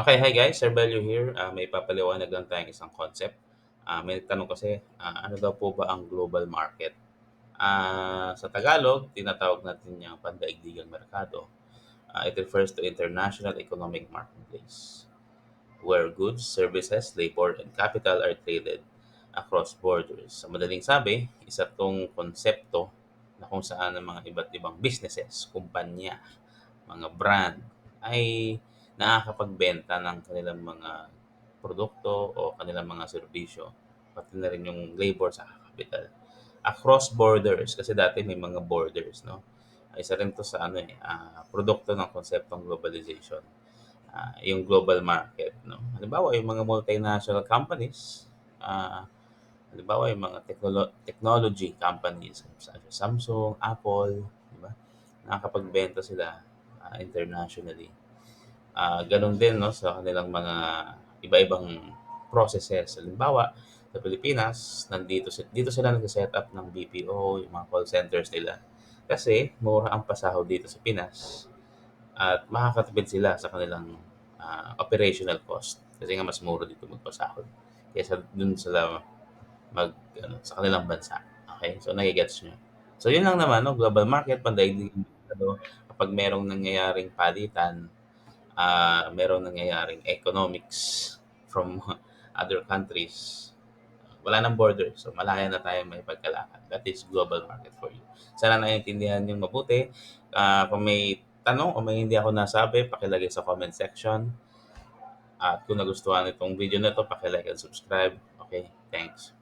Okay, hi guys, Sir Bello here. Ah, may papaliwanag lang tayong isang concept. Ah, may tanong kasi, ah, ano daw po ba ang global market? Ah, sa Tagalog, tinatawag natin yung pandaigdigang merkado. Ah, it refers to international economic marketplace where goods, services, labor, and capital are traded across borders. Sa madaling sabi, isa tong konsepto na kung saan ang mga iba't ibang businesses, kumpanya, mga brand ay nakakapagbenta ng kanilang mga produkto o kanilang mga serbisyo, pati na rin yung labor sa capital. Across borders, kasi dati may mga borders, no? Isa rin to sa ano eh, ah, produkto ng konseptong globalization. Ah, yung global market, no? Halimbawa, yung mga multinational companies, ah, halimbawa yung mga technolo- technology companies, such as Samsung, Apple, di ba? Nakakapagbenta sila ah, internationally. Ah, ganun din no sa kanilang mga iba-ibang processes. Halimbawa, sa Pilipinas, nandito dito sila nag-set up ng BPO, yung mga call centers nila. Kasi mura ang pasahod dito sa Pinas at makakatipid sila sa kanilang ah, operational cost. Kasi nga mas mura dito magpasahod kaysa dun sila mag ano, sa kanilang bansa. Okay? So nagigets nyo. So yun lang naman, no? global market, pandaigdig ano, kapag merong nangyayaring palitan, ah merong nangyayaring economics from other countries, wala ng border. So malaya na tayo may pagkalakad. That is global market for you. Sana naiintindihan yung mabuti. Ah, kung may tanong o may hindi ako nasabi, pakilagay sa comment section. At kung nagustuhan itong video na to, pakilike and subscribe. Okay, thanks.